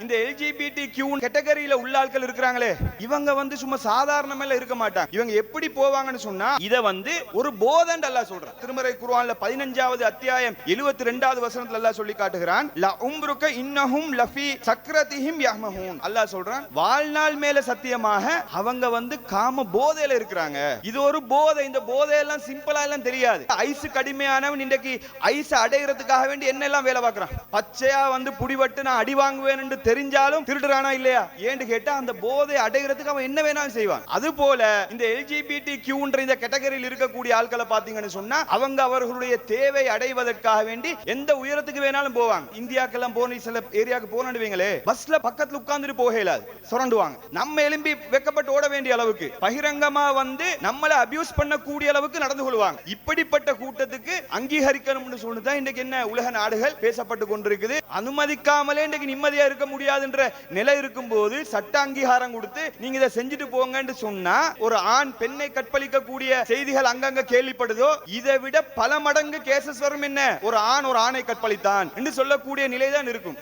இந்த LGBT Q கேட்டகரியில உள்ள ஆட்கள் இருக்கிறாங்களே இவங்க வந்து சும்மா சாதாரணமெல்லாம் இருக்க மாட்டாங்க. இவங்க எப்படி போவாங்கன்னு சொன்னா இத வந்து ஒரு போதன் அல்லாஹ் சொல்றான். திருமறை குர்ஆன்ல பதினஞ்சாவது அத்தியாயம் எழுபத்தி ரெண்டாவது வசனத்துல அல்லாஹ் சொல்லி காட்டுகிறான். ல உம்ருக்க இன்னஹும் லஃபி சக்ரதிஹிம் யஹ்மஹூன். அல்லாஹ் சொல்றான் வாழ்நாள் மேல சத்தியமாக அவங்க வந்து காம போதையில இருக்கிறாங்க. இது ஒரு போதை. இந்த போதையெல்லாம் சிம்பிளா எல்லாம் தெரியாது. ஐஸ் கடுமையானவன் இன்றைக்கு ஐஸ் அடைகிறதுக்காக வேண்டி என்னெல்லாம் வேலை பார்க்கறான்? பச்சையா வந்து புடிபட்டு நான் அடி வாங்குவேன் தெரிஞ்சாலும் திருடுறானா இல்லையா? ஏன்னு கேட்டா அந்த போதை அடைகிறதுக்கு அவன் என்ன வேணாலும் செய்வான். அது போல இந்த எல்ஜிபிடி கியூன்ற இந்த கேட்டகரியில் இருக்கக்கூடிய ஆட்களை பாத்தீங்கன்னு சொன்னா அவங்க அவர்களுடைய தேவை அடைவதற்காக வேண்டி எந்த உயரத்துக்கு வேணாலும் போவாங்க. இந்தியாக்கெல்லாம் போன சில ஏரியாவுக்கு போனடுவீங்களே பஸ்ல பக்கத்துல உட்கார்ந்துட்டு போக இயலாது. சுரண்டுவாங்க. நம்ம எலும்பி வெக்கப்பட்டு ஓட வேண்டிய அளவுக்கு பகிரங்கமா வந்து நம்மளை அபியூஸ் பண்ணக்கூடிய அளவுக்கு நடந்து கொள்வாங்க. இப்படிப்பட்ட கூட்டத்துக்கு அங்கீகரிக்கணும்னு சொல்லிதான் இன்னைக்கு என்ன உலக நாடுகள் பேசப்பட்டு கொண்டிருக்குது. அனுமதிக்காமலே இன்னைக்கு நிம்மதியா இருக்க முடியாதுன்ற நிலை இருக்கும்போது சட்ட அங்கீகாரம் கொடுத்து நீங்க இதை செஞ்சுட்டு போங்கன்னு சொன்னா ஒரு ஆண் பெண்ணை கற்பழிக்க கூடிய செய்திகள் அங்கங்க கேள்விப்படுதோ? இதை விட பல மடங்கு கேசஸ் வரும் என்ன? ஒரு ஆண் ஒரு ஆணை கற்பழித்தான் என்று சொல்லக்கூடிய நிலைதான் இருக்கும்.